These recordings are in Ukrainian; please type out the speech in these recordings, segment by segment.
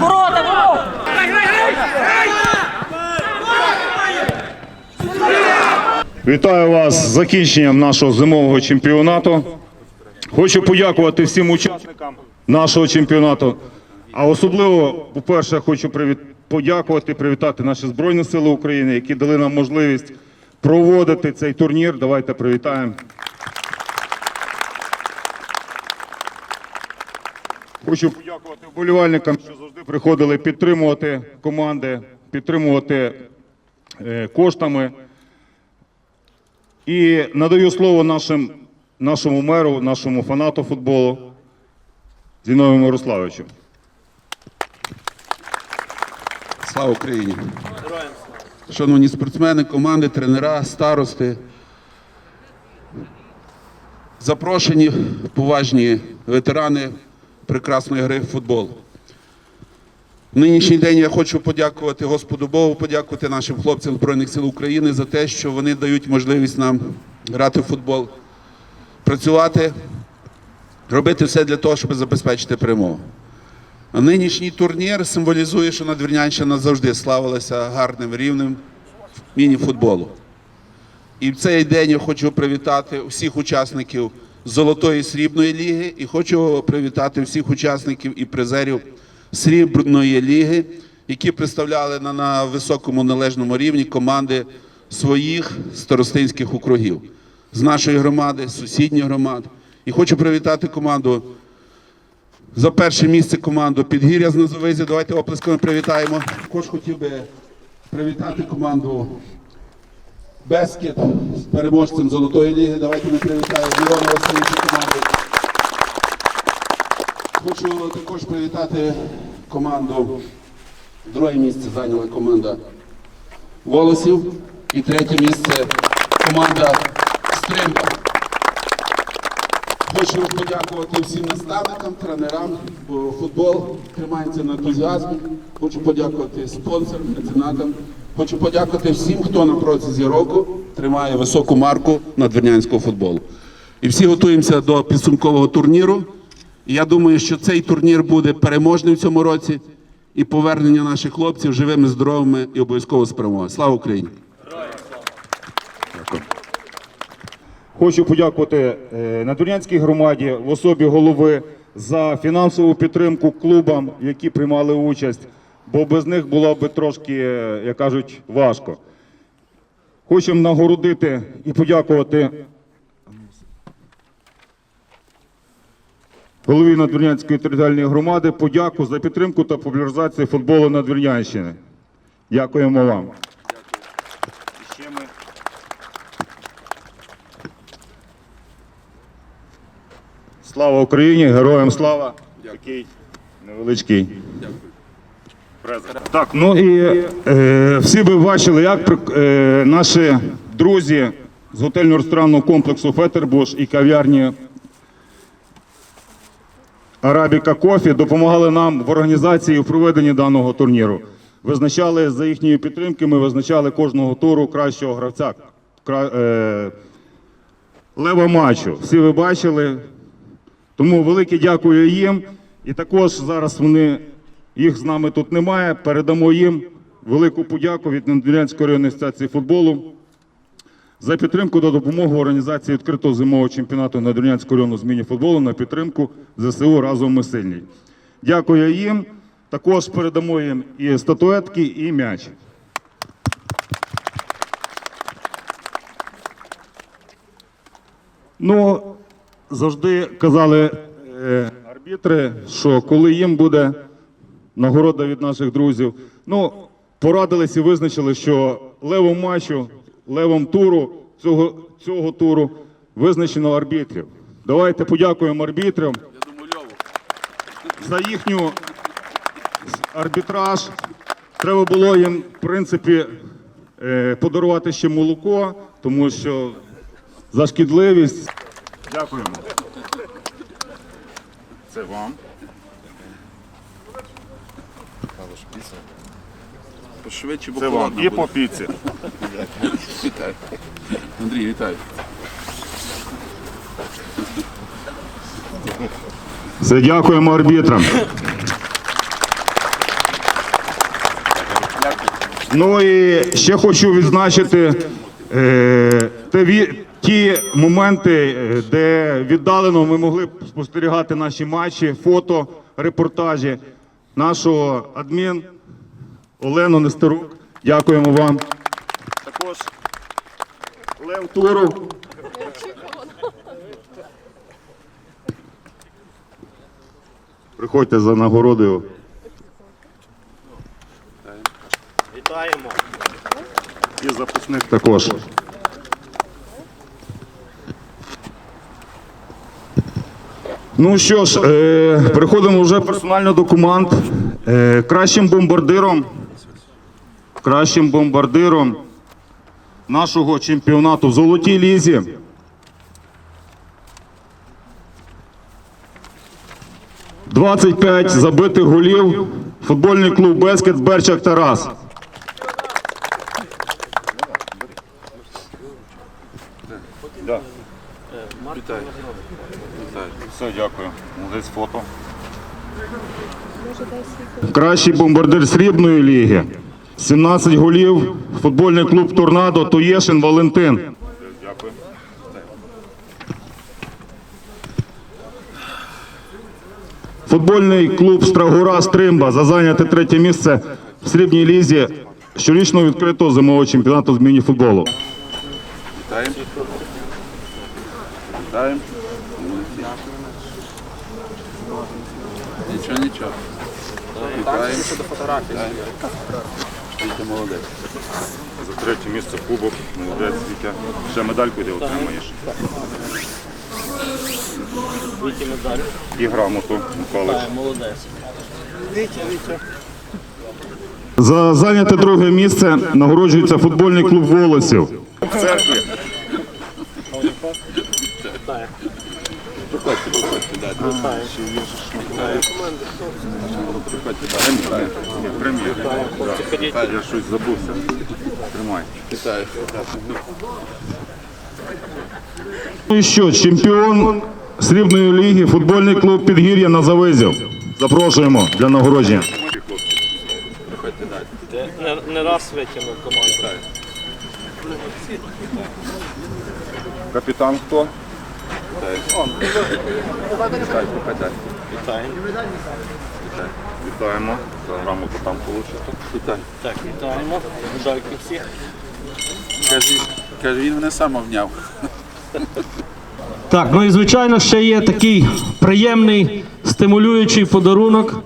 Ворота, ворота! Грай, грай, грай! Сюда! Вітаю вас з закінченням нашого зимового чемпіонату. Хочу подякувати всім учасникам нашого чемпіонату. А особливо, по-перше, хочу подякувати, привітати наші Збройні Сили України, які дали нам можливість проводити цей турнір. Давайте привітаємо. Хочу подякувати вболівальникам, що завжди приходили підтримувати команди, підтримувати е, коштами. І надаю слово нашим, нашому меру, нашому фанату футболу Зіновію Мирославовичу. Слава Україні! Шановні спортсмени, команди, тренера, старости. Запрошені поважні ветерани прекрасної гри в футбол. Нинішній день я хочу подякувати Господу Богу, подякувати нашим хлопцям Збройних сил України за те, що вони дають можливість нам грати в футбол, працювати, робити все для того, щоб забезпечити перемогу. Нинішній турнір символізує, що Надвірнянщина завжди славилася гарним рівнем міні-футболу. І в цей день я хочу привітати всіх учасників Золотої срібної ліги і хочу привітати всіх учасників і призерів Срібної ліги, які представляли на, на високому належному рівні команди своїх старостинських округів з нашої громади, з сусідніх громад. І хочу привітати команду за перше місце команду Підгір'я з Назовизі. Давайте оплесками привітаємо. Також хотів би привітати команду Бескет з переможцем Золотої ліги. Давайте ми привітаємо Мілона Васильовича команди. Хочу також привітати команду. Друге місце зайняла команда Волосів. І третє місце команда Стримба. Хочу подякувати всім наставникам, тренерам, бо футбол тримається на ентузіазмі. Хочу подякувати спонсорам, меценатам. Хочу подякувати всім, хто на протязі року тримає високу марку надвірнянського футболу. І всі готуємося до підсумкового турніру. І я думаю, що цей турнір буде переможним в цьому році і повернення наших хлопців живими, здоровими і обов'язково перемогою. Слава Україні! Хочу подякувати е, Надвірнянській громаді в особі голови за фінансову підтримку клубам, які приймали участь, бо без них було б трошки, е, як кажуть, важко. Хочемо нагородити і подякувати голові Надвірнянської територіальної громади подяку за підтримку та популяризацію футболу Надвірнянщини. Дякуємо вам. Слава Україні! Героям слава! Такий невеличкий. Так, ну і е, всі ви бачили, як е, наші друзі з готельно-ресторанного комплексу Фетербуш і кав'ярні Арабіка Кофі допомагали нам в організації в проведенні даного турніру. Визначали за їхньої підтримки, ми визначали кожного туру кращого гравця. Кра- е, Лева матчу. Всі ви бачили. Тому велике дякую їм. І також зараз вони, їх з нами тут немає. Передамо їм велику подяку від Надвірянської районної асоціації футболу за підтримку та допомогу організації відкритого зимового чемпіонату Надвірнянського району з міні-футболу на підтримку ЗСУ разом ми сильні. Дякую їм. Також передамо їм і статуетки, і м'яч. Ну, завжди казали е, арбітри, що коли їм буде нагорода від наших друзів, ну, порадились і визначили, що левом матчу, левом туру цього, цього туру визначено арбітрів. Давайте подякуємо арбітрам за їхню арбітраж. Треба було їм, в принципі, е, подарувати ще молоко, тому що за шкідливість. Дякуємо. Це вам. Швидше, бо Це вам. холодно І буде. по піці. Вітаю. Андрій, вітаю. Все, дякуємо арбітрам. Ну і ще хочу відзначити е, те ві- ті моменти, е, де віддалено ми могли б спостерігати наші матчі, фото, репортажі нашого адмін Олену Нестерук. Дякуємо вам. Також Лев Туров. Приходьте за нагородою. Вітаємо. І записник також. Ну що ж, е, переходимо вже персонально до команд. Е, кращим бомбардиром, кращим бомбардиром нашого чемпіонату в Золотій Лізі. Двадцять п'ять забитих голів. Футбольний клуб Бескет Берчак Тарас. Вітаю. Все, дякую. Десь фото. Кращий бомбардир срібної ліги. 17 голів. Футбольний клуб Торнадо Туєшин Валентин. Дякую. Футбольний клуб Страгура Стримба за зайняте третє місце в срібній лізі щорічного відкритого зимового чемпіонату з міні-футболу. Вітаємо. Вітаємо. Нічого, нічого. Вітаємо. Вітя молодець. За третє місце кубок. Молодець, Вітя. Ще медальку ти отримаєш. Вітя медаль. І грамоту, Михайлович. Молодець. Вітя, Вітя. За зайняте друге місце нагороджується футбольний клуб Волосів. В церкві. Вітаю. Проходьте, проходьте, дайте. Вітаю. Проходьте, Прем'єр. Я щось забувся. Тримай. Ну і що, чемпіон срібної ліги, футбольний клуб Підгір'я на Завизів. Запрошуємо для нагородження. Не, не раз витягнув команду. Капітан хто? Вітаємо. Вітаємо. За там получите. Вітаю. Так, вітаємо. Медальки всі. Каже, каже, він мене сам обняв. Так, ну і звичайно ще є такий приємний стимулюючий подарунок.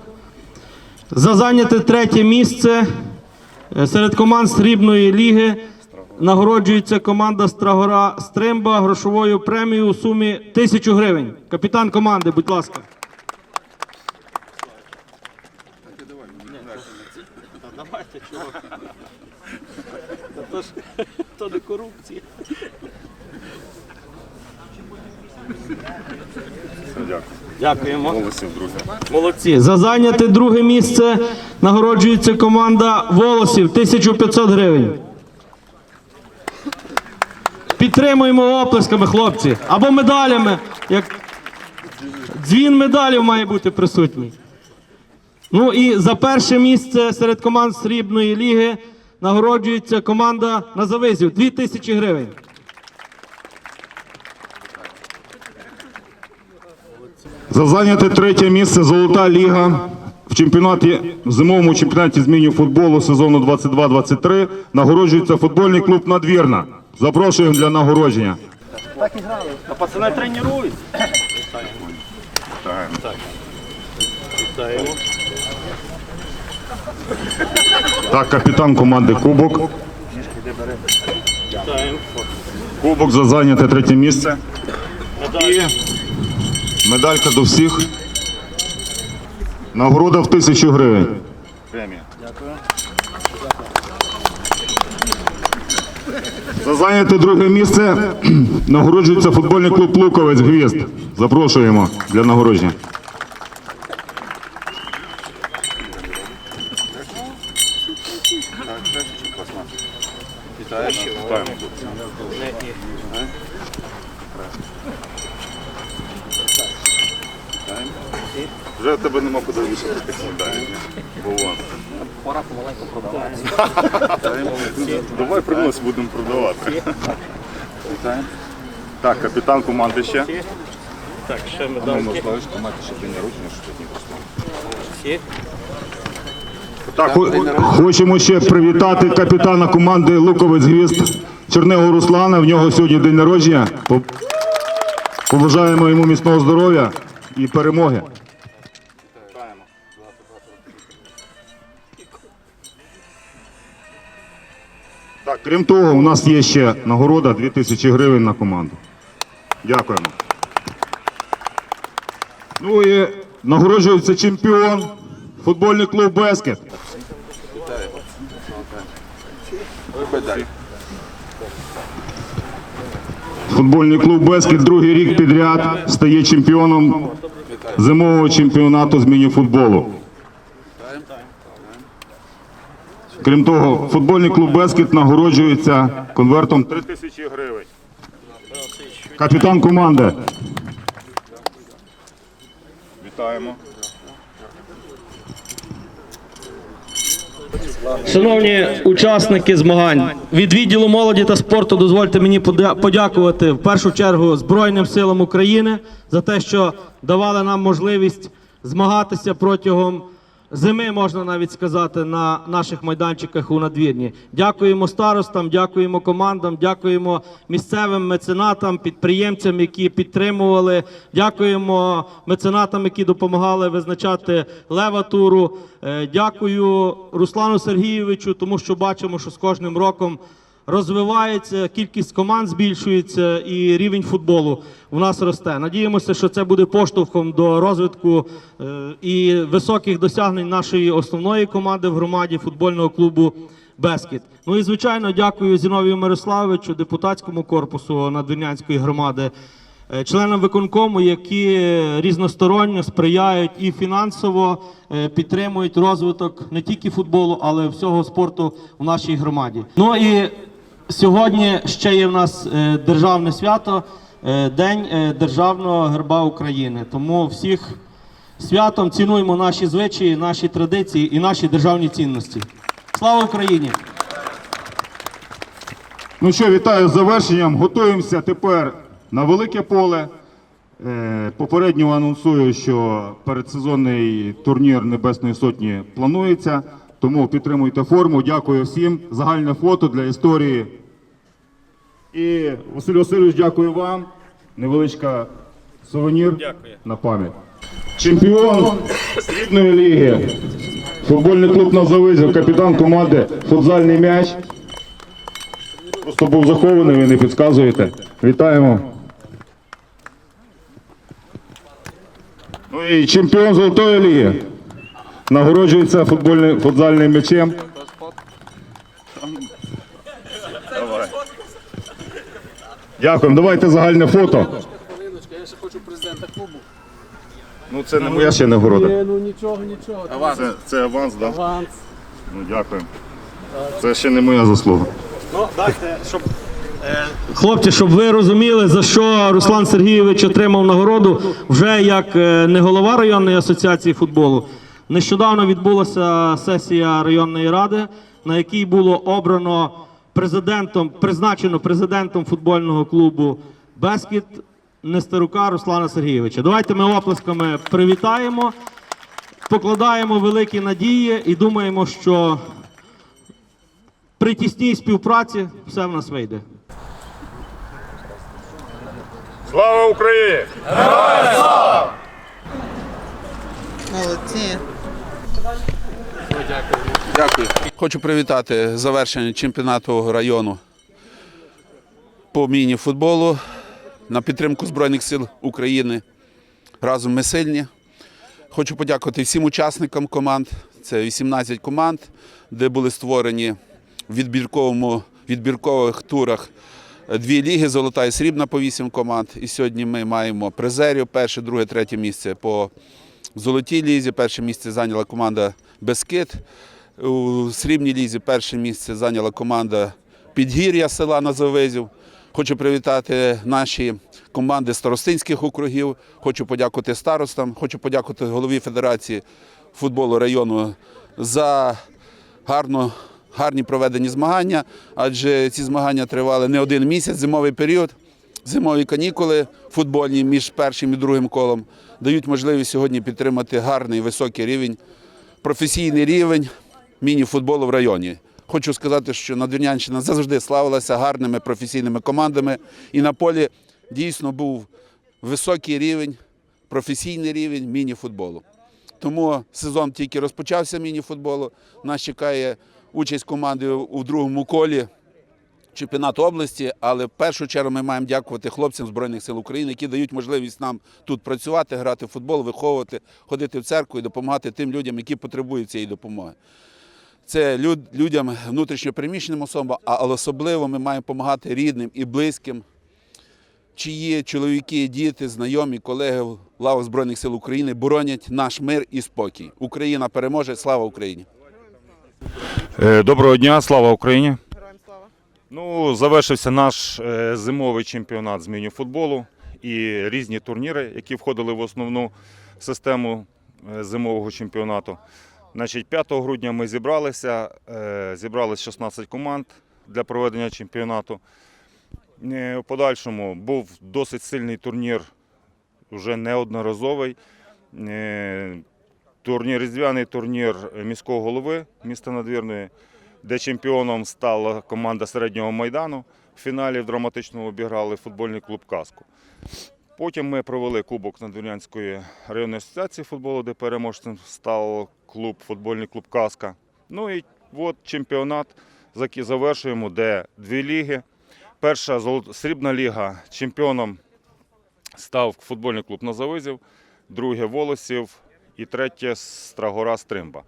За зайняте третє місце е, серед команд срібної ліги нагороджується команда Страгора Стримба грошовою премією у сумі тисячу гривень. Капітан команди, будь ласка. Давайте, чувак. То то не корупція. Дякую. Дякуємо. Волосів, друзі. Молодці. За зайняте друге місце нагороджується команда Волосів 1500 гривень. Підтримуємо оплесками, хлопці. Або медалями. Як... Дзвін медалів має бути присутній. Ну і за перше місце серед команд Срібної ліги нагороджується команда Назавизів 2000 гривень. За зайняте третє місце Золота Ліга в чемпіонаті в зимовому чемпіонаті з міні-футболу сезону 22-23 нагороджується футбольний клуб Надвірна. Запрошуємо для нагородження. Так і грали. А пацани тренують. Вітаємо. Так, капітан команди Кубок. Вітаємо. Кубок за зайняте третє місце. Медаль. Медалька до всіх. Нагорода в тисячу гривень. Премія. Дякую. За зайняте друге місце нагороджується футбольний клуб Луковець Гвізд. Запрошуємо для нагородження. Вже в тебе нема куди вішати медалей. Вован. Пора помаленьку продавати. Давай принось, будемо продавати. Так, капітан команди ще. Так, ще медальки. Так, хо- хочемо ще привітати капітана команди Луковець Гвізд Чернего Руслана. В нього сьогодні день народження. По- Побажаємо йому міцного здоров'я і перемоги. Так, крім того, у нас є ще нагорода 2000 гривень на команду. Дякуємо. Ну і нагороджується чемпіон футбольний клуб Бескет. Футбольний клуб Бескет другий рік підряд стає чемпіоном зимового чемпіонату з міні-футболу. Крім того, футбольний клуб Бескет нагороджується конвертом 3 тисячі гривень. Капітан команди. Вітаємо. Шановні учасники змагань, від відділу молоді та спорту дозвольте мені подя- подякувати в першу чергу Збройним силам України за те, що давали нам можливість змагатися протягом зими, можна навіть сказати, на наших майданчиках у надвірні. Дякуємо старостам, дякуємо командам, дякуємо місцевим меценатам, підприємцям, які підтримували. Дякуємо меценатам, які допомагали визначати лева туру. Е, Дякую Руслану Сергійовичу, тому що бачимо, що з кожним роком розвивається, кількість команд збільшується і рівень футболу у нас росте. Надіємося, що це буде поштовхом до розвитку е, і високих досягнень нашої основної команди в громаді футбольного клубу Бескіт. Ну і звичайно, дякую Зіновію Мирославовичу, депутатському корпусу Надвірнянської громади. е, Членам виконкому, які різносторонньо сприяють і фінансово е, підтримують розвиток не тільки футболу, але всього спорту в нашій громаді. Ну і сьогодні ще є в нас е, державне свято, е, День е, Державного герба України. Тому всіх святом цінуємо наші звичаї, наші традиції і наші державні цінності. Слава Україні! Ну що, вітаю з завершенням. Готуємося тепер на велике поле. Попередньо анонсую, що передсезонний турнір Небесної Сотні планується. Тому підтримуйте форму. Дякую всім. Загальне фото для історії. І Василь Васильович, дякую вам. Невеличка сувенір на пам'ять. Чемпіон срібної ліги. Футбольний клуб Назавизів, капітан команди Футзальний м'яч. Просто був захований, ви не підказуєте. Вітаємо. Ну і чемпіон Золотої ліги. Нагороджується футбольним футзальним м'ячем. Давай. Дякуємо. Давайте загальне фото. Я ще хочу президента клубу. Ну це не моя ще нагорода. Ні, ну нічого, нічого. Це, це аванс, так? Да? Аванс. Ну дякую. Це ще не моя заслуга. Ну, дайте, щоб Хлопці, щоб ви розуміли, за що Руслан Сергійович отримав нагороду вже як е, не голова районної асоціації футболу. Нещодавно відбулася сесія районної ради, на якій було обрано президентом, призначено президентом футбольного клубу Бескіт Нестерука Руслана Сергійовича. Давайте ми оплесками привітаємо, покладаємо великі надії і думаємо, що при тісній співпраці все в нас вийде. Слава Україні! Молодці. Дякую. Хочу привітати завершення чемпіонату району по міні-футболу на підтримку Збройних сил України. Разом ми сильні. Хочу подякувати всім учасникам команд. Це 18 команд, де були створені в відбірковому відбіркових турах дві ліги золота і срібна по вісім команд. І сьогодні ми маємо призерів перше, друге, третє місце по золотій лізі. Перше місце зайняла команда Бескид. У срібній лізі перше місце зайняла команда Підгір'я села Назовизів. Хочу привітати наші команди старостинських округів. Хочу подякувати старостам, хочу подякувати голові Федерації футболу району за гарно, гарні проведені змагання, адже ці змагання тривали не один місяць, зимовий період. Зимові канікули футбольні між першим і другим колом дають можливість сьогодні підтримати гарний високий рівень, професійний рівень міні-футболу в районі. Хочу сказати, що Надвірнянщина завжди славилася гарними професійними командами, і на полі дійсно був високий рівень, професійний рівень міні-футболу. Тому сезон тільки розпочався міні-футболу. Нас чекає участь команди у другому колі чемпіонату області, але в першу чергу ми маємо дякувати хлопцям Збройних сил України, які дають можливість нам тут працювати, грати в футбол, виховувати, ходити в церкву і допомагати тим людям, які потребують цієї допомоги. Це люд- людям внутрішньопереміщеним особам, а особливо ми маємо допомагати рідним і близьким, чиї чоловіки, діти, знайомі, колеги в лавах Збройних сил України боронять наш мир і спокій. Україна переможе! Слава Україні! Е, Доброго дня, слава Україні! Ну, завершився наш е, зимовий чемпіонат з міні-футболу і різні турніри, які входили в основну систему е, зимового чемпіонату. Значить, 5 грудня ми зібралися, е, зібралися 16 команд для проведення чемпіонату. У подальшому був досить сильний турнір, вже неодноразовий. Турнір, різдвяний турнір міського голови міста Надвірної, де чемпіоном стала команда середнього майдану. В фіналі в драматичному обіграли футбольний клуб Каску. Потім ми провели Кубок Надвірнянської районної асоціації футболу, де переможцем став клуб, футбольний клуб Каска. Ну і от чемпіонат, завершуємо, де дві ліги. Перша срібна ліга чемпіоном став футбольний клуб Назавизів, друге Волосів і третє Страгора Стримба.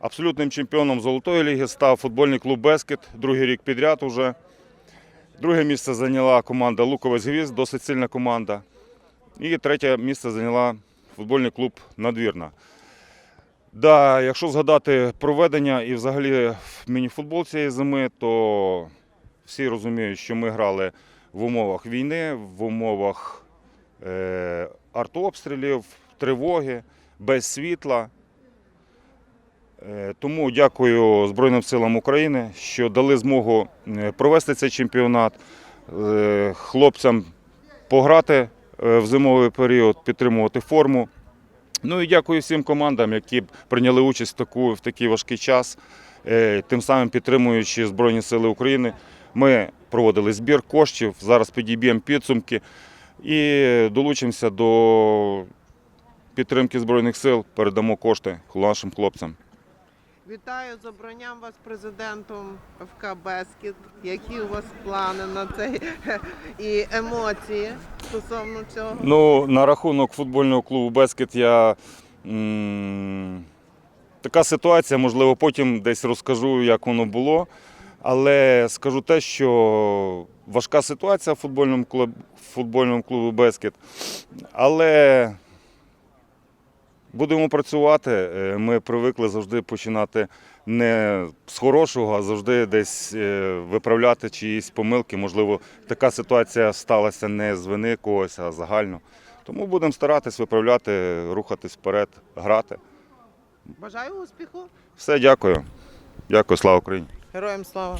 Абсолютним чемпіоном Золотої ліги став футбольний клуб Бескет, другий рік підряд уже. Друге місце зайняла команда Луковець Гвізд, досить сильна команда. І третє місце зайняла футбольний клуб Надвірна. Да, якщо згадати проведення і взагалі міні-футбол цієї зими, то всі розуміють, що ми грали в умовах війни, в умовах е, артобстрілів, тривоги, без світла. Е, Тому дякую Збройним силам України, що дали змогу е, провести цей чемпіонат, е, хлопцям пограти в зимовий період, підтримувати форму. Ну і дякую всім командам, які прийняли участь в, таку, в такий важкий час, тим самим підтримуючи Збройні Сили України. Ми проводили збір коштів, зараз підіб'ємо підсумки і долучимося до підтримки Збройних сил, передамо кошти нашим хлопцям. Вітаю з обранням вас президентом ФК Бескіт. Які у вас плани на цей і емоції стосовно цього? Ну, на рахунок футбольного клубу Бескет я. м, Така ситуація, можливо, потім десь розкажу, як воно було. Але скажу те, що важка ситуація в футбольному клуб, в футбольному клубі Бескет. Але будемо працювати. Е, Ми привикли завжди починати не з хорошого, а завжди десь е, виправляти чиїсь помилки. Можливо, така ситуація сталася не з вини когось, а загально. Тому будемо старатись виправляти, рухатись вперед, грати. Бажаю успіху! Все, дякую. Дякую, слава Україні. Героям слава!